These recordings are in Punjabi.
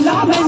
love it.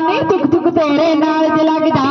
ਨੇ ਟਿਕ ਟਿਕ ਤੋਰੇ ਨਾਲ ਜ ਲੱਗਦਾ